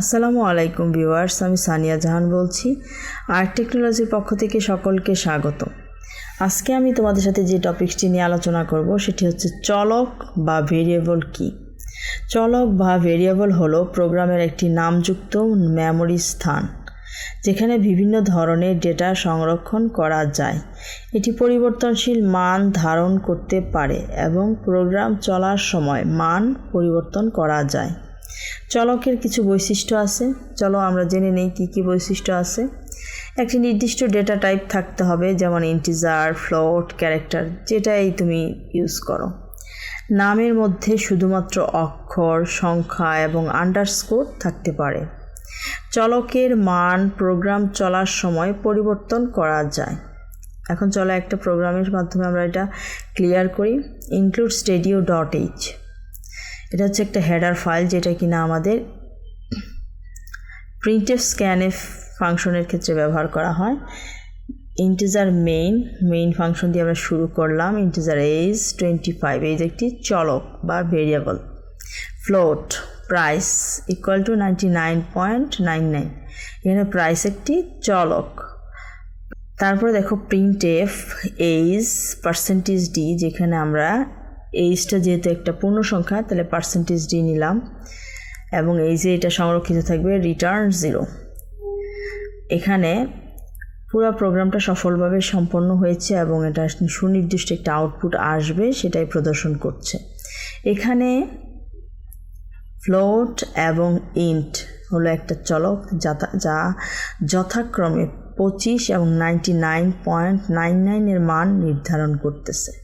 আসসালামু আলাইকুম ভিউয়ার্স, আমি সানিয়া জাহান বলছি। আর্ট টেকনোলজির পক্ষ থেকে সকলকে স্বাগত। আজকে আমি তোমাদের সাথে যে টপিকসটি নিয়ে আলোচনা করব, সেটি হচ্ছে চলক বা ভেরিয়েবল কি? চলক বা ভেরিয়েবল হলো প্রোগ্রামের একটি নামযুক্ত মেমোরি স্থান, যেখানে বিভিন্ন ধরনের ডেটা সংরক্ষণ করা যায়। এটি পরিবর্তনশীল মান ধারণ করতে পারে এবং প্রোগ্রাম চলার সময় মান পরিবর্তন করা যায়। চলকের কিছু বৈশিষ্ট্য আছে। চলো আমরা জেনে নেই কী কী বৈশিষ্ট্য আছে। একটি নির্দিষ্ট ডেটা টাইপ থাকতে হবে, যেমন ইন্টিজার, ফ্লোট, ক্যারেক্টার, যেটাই তুমি ইউজ করো। নামের মধ্যে শুধুমাত্র অক্ষর, সংখ্যা এবং আন্ডারস্কোর থাকতে পারে। চলকের মান প্রোগ্রাম চলার সময় পরিবর্তন করা যায়। এখন চলো একটা প্রোগ্রামের মাধ্যমে আমরা এটা ক্লিয়ার করি। ইনক্লুড স্টেডিও ডট এইচ এটা হচ্ছে একটা হেডার ফাইল যেটা কিনা আমাদের প্রিন্টেফ স্ক্যানএফ ফাংশনের ক্ষেত্রে ব্যবহার করা হয়। ইন্টিজার মেইন মেইন ফাংশন দিয়ে আমরা শুরু করলাম। Integer age twenty five age একটি চলক বা variable float price equal to ninety nine point nine nine এখানে প্রাইস একটি চলক। তারপরে দেখো print f age percentage d যেখানে আমরা এইজটা যেহেতু একটা পূর্ণ সংখ্যা, তাহলে পার্সেন্টেজ ডি নিলাম। এবং এই যে এটা সংরক্ষিত থাকবে রিটার্ন জিরো এখানে পুরো প্রোগ্রামটা সফলভাবে সম্পন্ন হয়েছে এবং এটা সুনির্দিষ্ট একটা আউটপুট আসবে, সেটাই প্রদর্শন করছে। এখানে ফ্লোট এবং ইন্ট হলো একটা চলক যা যথাক্রমে পঁচিশ এবং নাইনটি নাইন পয়েন্ট নাইন নাইনের মান নির্ধারণ করতেছে।